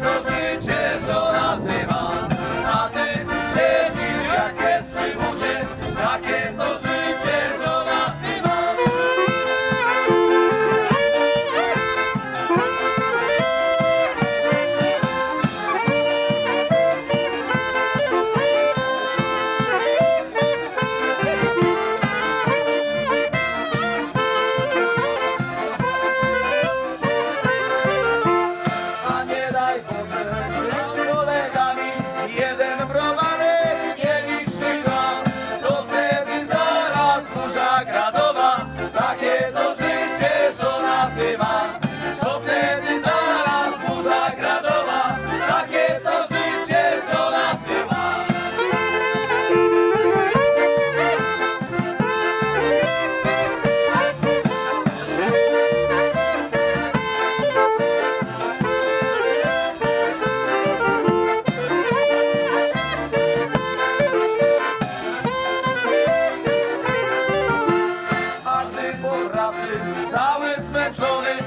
those dywan To wtedy zaraz burza gradowa Takie to życie żona bywa. A ty po pracy been so they